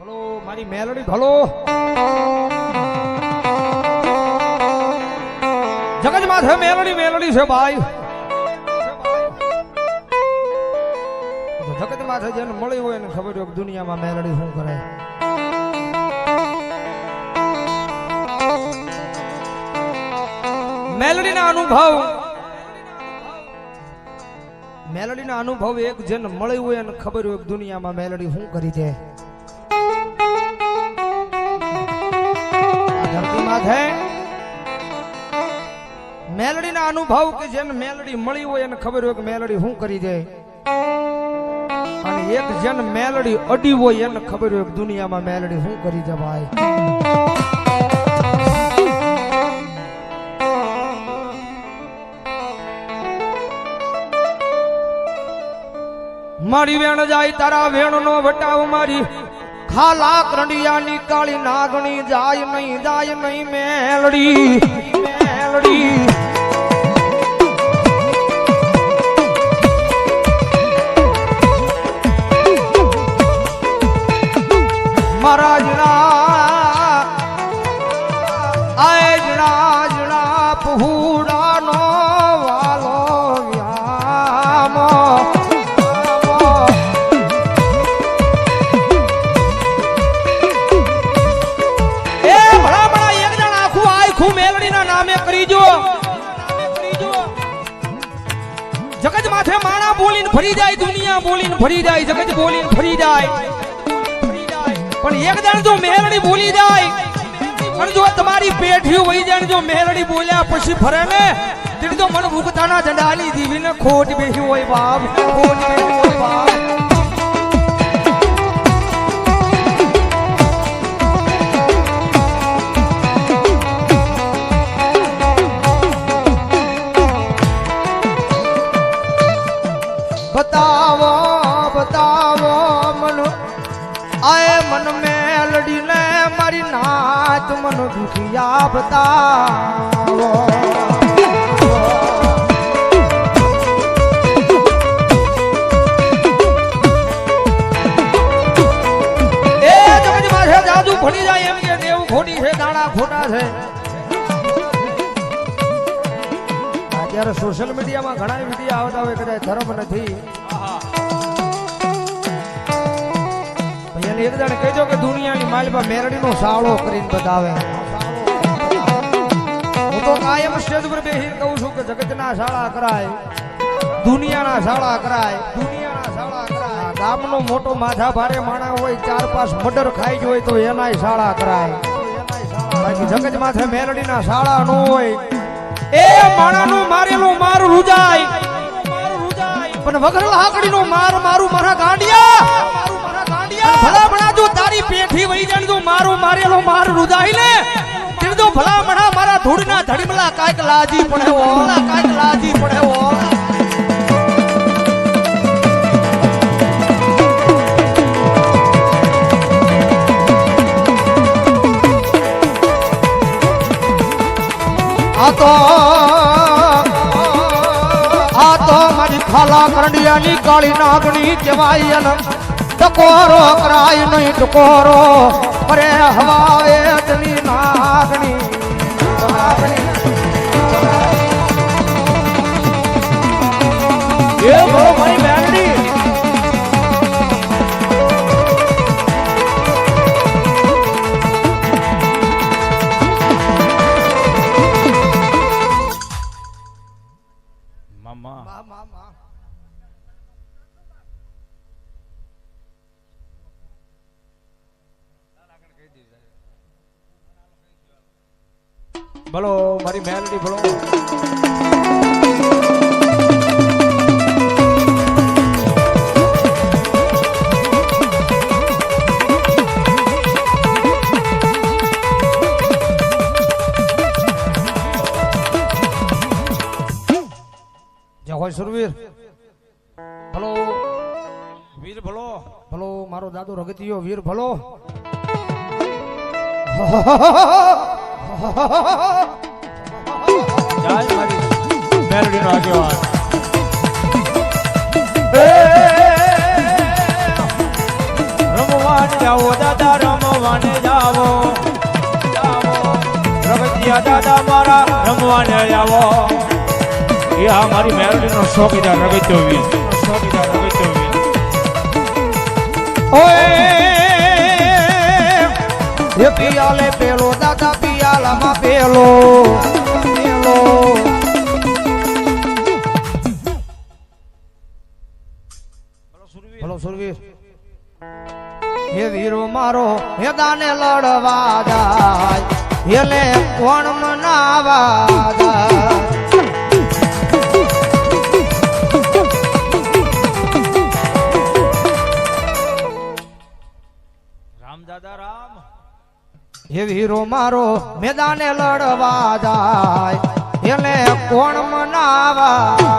ભલો મારી મેલડી ભલો જગત માથે મેલડી મેલડી છે ભાઈ જગત માથે જેને મળી હોય એને ખબર હોય દુનિયામાં મેલડી શું કરે. મેલડીના અનુભવ. મેલડીના અનુભવ એક જેને મળી હોય એને ખબર હોય દુનિયામાં મેલડી શું કરી છે. માથે મેલડીના અનુભવ કે જેને મેલડી મળી હોય એને ખબર હોય કે મેલડી શું કરી જાય અને એક જેને મેલડી અડી હોય એને ખબર હોય દુનિયામાં મેલડી શું કરી જાય ભાઈ? મારી વેણ જાય તારા વેણ નો વટાવ મારી. ખાલા કરંડિયાની કાળી નાગણી જાય નહીં જાય નહીં મેલડી મેલડી. મારા જણા માથે માણા બોલીને ફરી જાય, દુનિયા બોલીને ફરી જાય, જગત બોલીને ફરી જાય. પણ એક દાણ જો મેલડી બોલી જાય, અને જો તમારી પેઠી વહી જાય જો મેલડી બોલ્યા પછી ફરે ને તેથી તો મન ભૂખતાના જંડાલી દીવીને ખોટ બેહી હોય બાપ, ખોટ બેહી હોય બાપ. નાત મન દુખિયા બતાવો છે, દાણા અત્યારે સોશિયલ મીડિયામાં ઘણા વીડિયો આવતા હોય, કદાચ ધર્મ નથી. ભૈયાને એક કે દુનિયાની માલમાં મેરડીનો સાવળો કરીને બતાવે હું તો કાયમ સ્ટેજ પર બેસીને કહું છું કે જગતના શાળા શાળા કરાય, દુનિયાના શાળા કરાય. ગામનો મોટો માથા ભારે માણા હોય ચાર પાંચ મર્ડર ખાઈ જ હોય તો એનાય શાળા કરાય. બાકી જગત માથે મેરડીના શાળા ન હોય. એ માણાનું મારેલું માર રૂજાય. પણ વગર લાકડીનો માર મારું મારા ગાંડિયા. મારેલો માર રુદાઈ ને તીર્દો ભલા મણા મારા ધૂળના ધડમલા કાંઈક લાજી પડે ઓ કાંઈક લાજી પડે ઓ આ તો આ તો મારી ખાલા કરંડિયાની કાળી નાગણી કહેવાય ને ટકોરો કરાય નહીં ટકોરો. અરે હવાએ ભલો મારી મેલડી ભલો હોય સુરવીર. ભલો વીર ભલો ભલો મારો દાદો રગતિયો, વીર ભલો મેલડીનો આગેવાન રમવાને જાવો દાદા રમવાને જાવો જાવો. દાદા મારા રમવાને જાવો એ આ મારી મેલોડીનો શોખીદાર રગત્યો વીર શોખીદાર રગત્યો વીર ઓય એ પિયાલે પેલો દાદા પિયાલામાં પેલો પેલો બોલો, સુરવીર. હે વીરો મારો, હે દાને લડવા જાય એટલે કોણ મનાવા જાય. હે વીરો મારો મેદાને લડવા જાય. એને કોણ મનાવા?